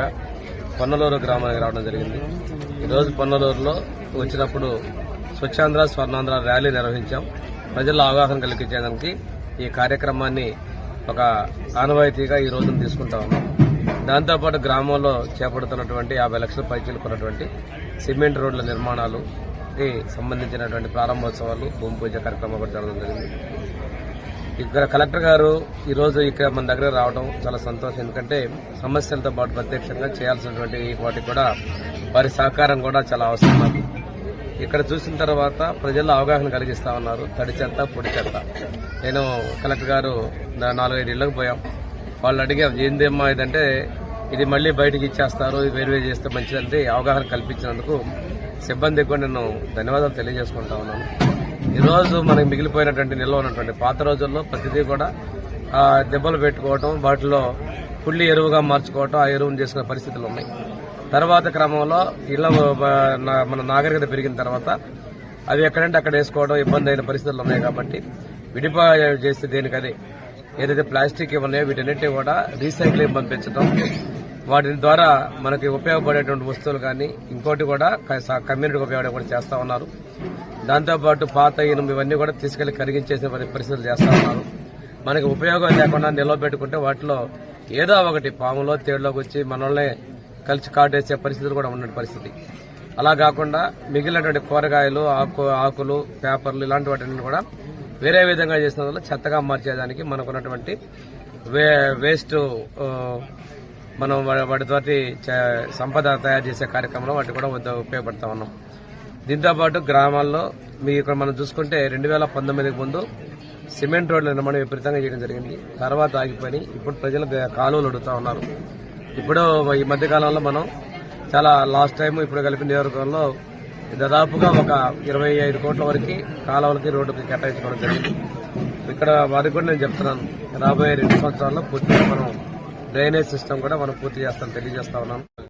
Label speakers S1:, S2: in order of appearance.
S1: భాగంగా పొన్నలూరు గ్రామానికి రావడం జరిగింది. ఈరోజు పొన్నలూరులో వచ్చినప్పుడు స్వచ్ఛాంధ్ర స్వర్ణాంధ్ర ర్యాలీ నిర్వహించాం. ప్రజల్లో అవగాహన కలిగించడానికి ఈ కార్యక్రమాన్ని ఒక ఆనవాయితీగా ఈ రోజున తీసుకుంటా ఉన్నాం. దాంతోపాటు గ్రామంలో చేపడుతున్నటువంటి యాభై లక్షల పైచీలకు ఉన్నటువంటి సిమెంట్ రోడ్ల నిర్మాణాలు సంబంధించినటువంటి ప్రారంభోత్సవాలు భూమి పూజ కార్యక్రమం కూడా జరగడం జరిగింది. ఇక్కడ కలెక్టర్ గారు ఈరోజు ఇక్కడ మన దగ్గర రావడం చాలా సంతోషం. ఎందుకంటే సమస్యలతో పాటు ప్రత్యక్షంగా చేయాల్సినటువంటి వాటికి కూడా వారి సహకారం కూడా చాలా అవసరం ఇక్కడ చూసిన తర్వాత ప్రజల్లో అవగాహన కలిగిస్తా ఉన్నారు. తడి చెత్త పొడి చెత్త. నేను కలెక్టర్ గారు నా- నాలుగైదు ఇళ్ళకు పోయాం. వాళ్ళు అడిగాం ఏందేమ్మా ఇదంటే ఇది మళ్ళీ బయటకు ఇచ్చేస్తారు ఇది వేరు వేరు చేస్తే మంచిదంటే అవగాహన కల్పించినందుకు సిబ్బందికి కూడా నేను ధన్యవాదాలు తెలియజేసుకుంటా ఉన్నాను. ఈరోజు మనకి మిగిలిపోయినటువంటి నిల్వ ఉన్నటువంటి పాత రోజుల్లో ప్రతిదీ కూడా దెబ్బలు పెట్టుకోవటం వాటిలో పుల్లి ఎరువుగా మార్చుకోవటం ఆ ఎరువును చేసిన పరిస్థితులు ఉన్నాయి. తర్వాత క్రమంలో ఇళ్ళ మన నాగరికత పెరిగిన తర్వాత అవి ఎక్కడంటే అక్కడ వేసుకోవడం ఇబ్బంది అయిన పరిస్థితులు ఉన్నాయి కాబట్టి విడిపా చేస్తే దేనికదే ఏదైతే ప్లాస్టిక్ ఉన్నాయో వీటన్నిటి కూడా రీసైక్లింగ్ పంపించడం వాటి ద్వారా మనకి ఉపయోగపడేటువంటి వస్తువులు కానీ ఇంకోటి కూడా కమ్యూనిటీకి ఉపయోగపడే కూడా చేస్తా ఉన్నారు. దాంతోపాటు పాత ఇనుము ఇవన్నీ కూడా తీసుకెళ్ళి కరిగించేసే పరిస్థితులు చేస్తా ఉన్నారు. మనకి ఉపయోగం లేకుండా నిల్వ పెట్టుకుంటే వాటిలో ఏదో ఒకటి పాములో తేడులోకి వచ్చి మనల్ని కలిసి కాటేసే పరిస్థితులు కూడా ఉన్న పరిస్థితి. అలా కాకుండా మిగిలినటువంటి కూరగాయలు ఆకు ఆకులు పేపర్లు ఇలాంటి వాటిని కూడా వేరే విధంగా చేసిన వల్ల చెత్తగా మార్చేదానికి మనకున్నటువంటి వే వేస్ట్ మనం వాటి వాటితోటి చ- సంపద తయారు చేసే కార్యక్రమంలో వాటి కూడా ఉపయోగపడతా ఉన్నాం. దీంతో పాటు గ్రామాల్లో మీ ఇక్కడ మనం చూసుకుంటే రెండు వేల పంతొమ్మిదికి ముందు సిమెంట్ రోడ్ల నిర్మాణం విపరీతంగా చేయడం జరిగింది. తర్వాత ఆగిపోయి ఇప్పుడు ప్రజలు కాలువలు అడుగుతా ఉన్నారు. ఇప్పుడు ఈ మధ్య కాలంలో మనం చాలా లాస్ట్ టైం ఇప్పుడు కలిపి నియోజకవర్గంలో దాదాపుగా ఒక ఇరవై ఐదు కోట్ల వరకు కాలువలకి రోడ్డుకి కేటాయించుకోవడం జరిగింది. ఇక్కడ వారికి కూడా నేను చెప్తున్నాను. రాబోయే రెండు సంవత్సరాల్లో పూర్తిగా మనం డ్రైనేజ్ సిస్టమ్ కూడా మనం పూర్తి చేస్తాం తెలియజేస్తా ఉన్నాను.